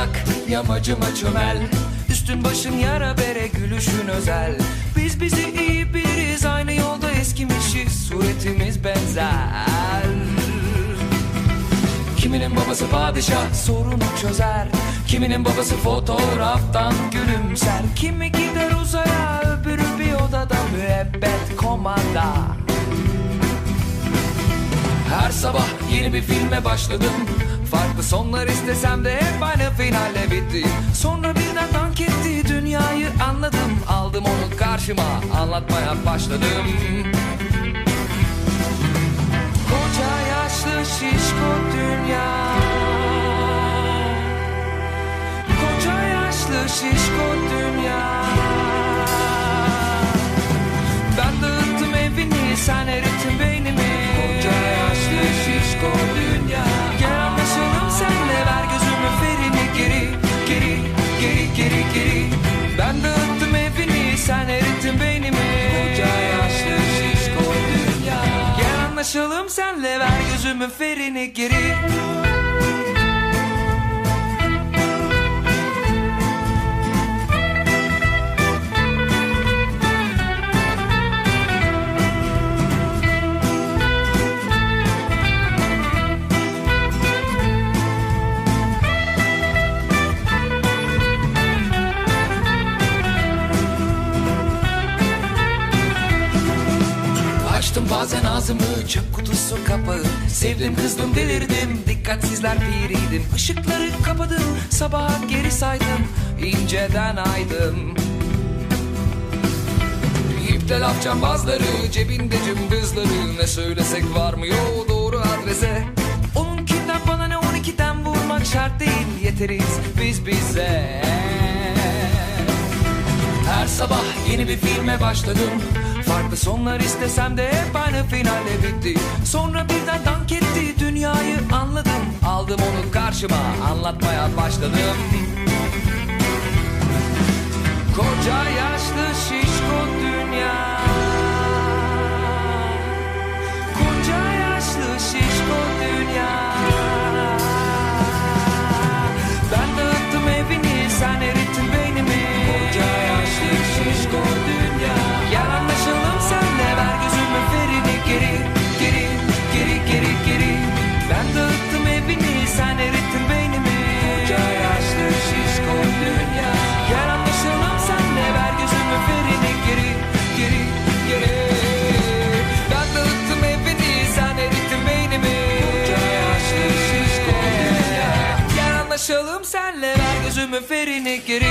Bırak yamacıma çömel. Üstün başın yara bere gülüşün özel. Biz bizi iyi biriz aynı yolda eskimişiz. Suretimiz benzer. Kiminin babası padişah sorunu çözer. Kiminin babası fotoğraftan gülümser. Kimi sabah yeni bir filme başladım. Farklı sonlar istesem de hep aynı finalle bitti. Sonra birden dank etti dünyayı anladım. Aldım onu karşıma anlatmaya başladım. Koca yaşlı şişko dünya. Koca yaşlı şişko anlaşalım senle ver gözümün ferini geri Açtım bazen ağzımı çöp kutusu kapağı. Sevdim kızdım delirdim dikkatsizler piriydim. Işıkları kapadım sabaha geri saydım. İnceden aydım. İpte laf cambazları cebinde cımbızları. Ne söylesek varmıyor doğru adrese. Onunkinden bana ne on ikiden vurmak şart değil. Yeteriz biz bize. Her sabah yeni bir filme başladım Farklı sonlar istesem de hep aynı finalle bitti. Sonra birden dank etti dünyayı anladım. Aldım onu karşıma anlatmaya başladım. Koca yaşlı şişko anlaşalım senle. Ver gözümün ferini geri